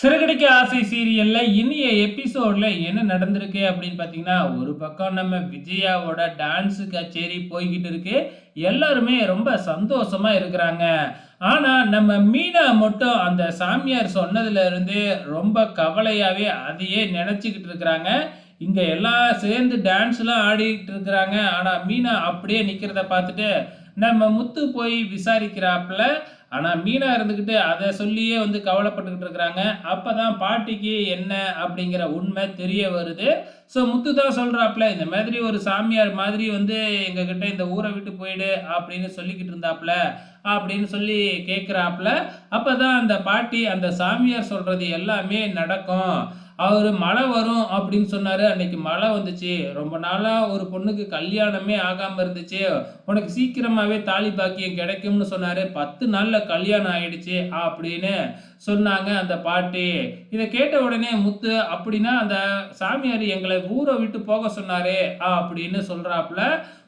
சிறுகடிக்க ஆசை சீரியல்ல இனிய எபிசோட்ல என்ன நடந்திருக்கு அப்படின்னு பார்த்தீங்கன்னா ஒரு பக்கம் நம்ம விஜயாவோட டான்ஸு கச்சேரி போய்கிட்டு இருக்கு. எல்லாருமே ரொம்ப சந்தோஷமா இருக்கிறாங்க. ஆனா நம்ம மீனா மட்டும் அந்த சாமியார் சொன்னதுல இருந்து ரொம்ப கவலையாவே அதையே நினைச்சுக்கிட்டு இருக்கிறாங்க. இங்க எல்லாம் சேர்ந்து டான்ஸ்லாம் ஆடிக்கிட்டு இருக்கிறாங்க. ஆனா மீனா அப்படியே நிக்கிறத பார்த்துட்டு நம்ம முத்து போய் விசாரிக்கிறாப்புல ஆனால் மீனா இருந்துக்கிட்டு அதை சொல்லியே வந்து கவலைப்பட்டுக்கிட்டு இருக்கிறாங்க. அப்போ தான் பாட்டிக்கு என்ன அப்படிங்கிற உண்மை தெரிய வருது. ஸோ முத்து தான் சொல்கிறாப்புல இந்த மாதிரி ஒரு சாமியார் மாதிரி வந்து எங்ககிட்ட இந்த ஊரை விட்டு போயிடு அப்படின்னு சொல்லிக்கிட்டு இருந்தாப்புல அப்படின்னு சொல்லி கேட்குறாப்புல அப்போ தான் அந்த பாட்டி அந்த சாமியார் சொல்கிறது எல்லாமே நடக்கும். அவரு மழை வரும் அப்படின்னு சொன்னாரு. அன்னைக்கு மழை வந்துச்சு. ரொம்ப நாளா ஒரு பொண்ணுக்கு கல்யாணமே ஆகாம இருந்துச்சு. உனக்கு சீக்கிரமாவே தாலி பாக்கியம் கிடைக்கும்னு சொன்னாரு. பத்து நாள்ல கல்யாணம் ஆயிடுச்சு அப்படின்னு சொன்னாங்க அந்த பாட்டி. இதை கேட்ட உடனே முத்து அப்படின்னா அந்த சாமியார் எங்களை ஊரை விட்டு போக சொன்னாரு அப்படின்னு சொல்கிறாப்புல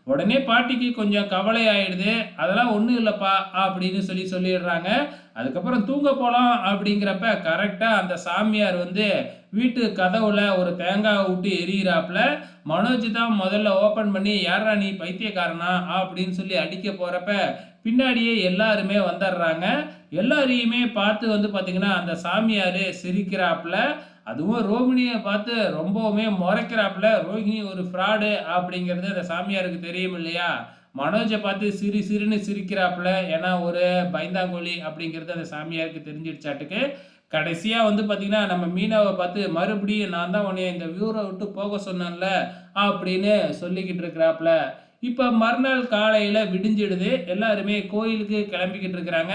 உடனே பாட்டிக்கு கொஞ்சம் கவலை ஆயிடுது. அதெல்லாம் ஒன்றும் இல்லைப்பா அப்படின்னு சொல்லி சொல்லிடுறாங்க. அதுக்கப்புறம் தூங்க போகலாம் அப்படிங்கிறப்ப கரெக்டாக அந்த சாமியார் வந்து வீட்டு கதவுல ஒரு தேங்காய் விட்டு எரியிறாப்புல. மனோஜ் தான் முதல்ல ஓப்பன் பண்ணி யாரா நீ பைத்தியக்காரனா? அப்படின்னு சொல்லி அடிக்க போகிறப்ப பின்னாடியே எல்லாருமே வந்துடுறாங்க எல்லாரையுமே பார்த்து வந்து பார்த்திங்கன்னா அந்த சாமியார் சிரிக்கிறாப்புல. அதுவும் ரோகிணியை பார்த்து ரொம்பவுமே முறைக்கிறாப்புல. ரோஹிணி ஒரு ஃப்ராடு அப்படிங்கிறது அந்த சாமியாருக்கு தெரியும் இல்லையா? மனோஜை பார்த்து சிரி சிரின்னு சிரிக்கிறாப்புல. ஏன்னா ஒரு பைந்தாங்கோழி அப்படிங்கிறது அந்த சாமியாருக்கு தெரிஞ்சிடுச்சாட்டுக்கு. கடைசியாக வந்து பார்த்தீங்கன்னா நம்ம மீனாவை பார்த்து மறுபடியும் நான் தான் உன்னை இந்த வியூரை விட்டு போக சொன்னேன்ல அப்படின்னு சொல்லிக்கிட்டு இருக்கிறாப்புல இப்போ மறுநாள் காலையில் விடிஞ்சிடுது. எல்லாருமே கோயிலுக்கு கிளம்பிக்கிட்டு இருக்கிறாங்க.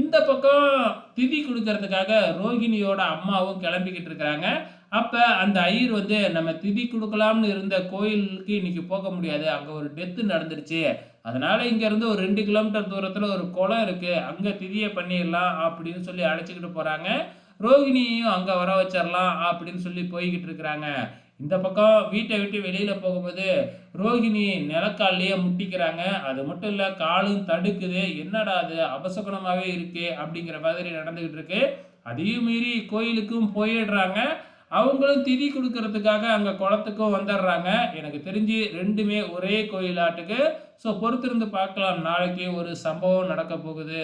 இந்த பக்கம் திதி கொடுக்கறதுக்காக ரோஹிணியோட அம்மாவும் கிளம்பிக்கிட்டு இருக்கிறாங்க. அப்போ அந்த ஐயர் வந்து நம்ம திதி கொடுக்கலாம்னு இருந்த கோயிலுக்கு இன்னைக்கு போக முடியாது. அங்கே ஒரு டெத்து நடந்துருச்சு அதனால் இங்கேருந்து ஒரு ரெண்டு கிலோமீட்டர் தூரத்தில் ஒரு குளம் இருக்குது அங்கே திதியை பண்ணிடலாம் அப்படின்னு சொல்லி அழைச்சிக்கிட்டு போகிறாங்க ரோகிணியையும் அங்கே வர வச்சிடலாம் அப்படின்னு சொல்லி போய்கிட்டு இருக்கிறாங்க. இந்த பக்கம் வீட்டை விட்டு வெளியில் போகும்போது ரோகிணி நிலக்கால்லையே முட்டிக்கிறாங்க. அது மட்டும் இல்லை காலும் தடுக்குது. என்னடா அது? அபசகுணமாகவே இருக்கு அப்படிங்கிற மாதிரி நடந்துக்கிட்டு இருக்கு. அதையும் மீறி கோயிலுக்கும் போயிடுறாங்க. அவங்களும் திதி கொடுக்கறதுக்காக அங்கே குளத்துக்கும் வந்துடுறாங்க. எனக்கு தெரிஞ்சு ரெண்டுமே ஒரே கோயிலாட்டுக்கு. ஸோ பொறுத்திருந்து பார்க்கலாம். நாளைக்கு ஒரு சம்பவம் நடக்க போகுது.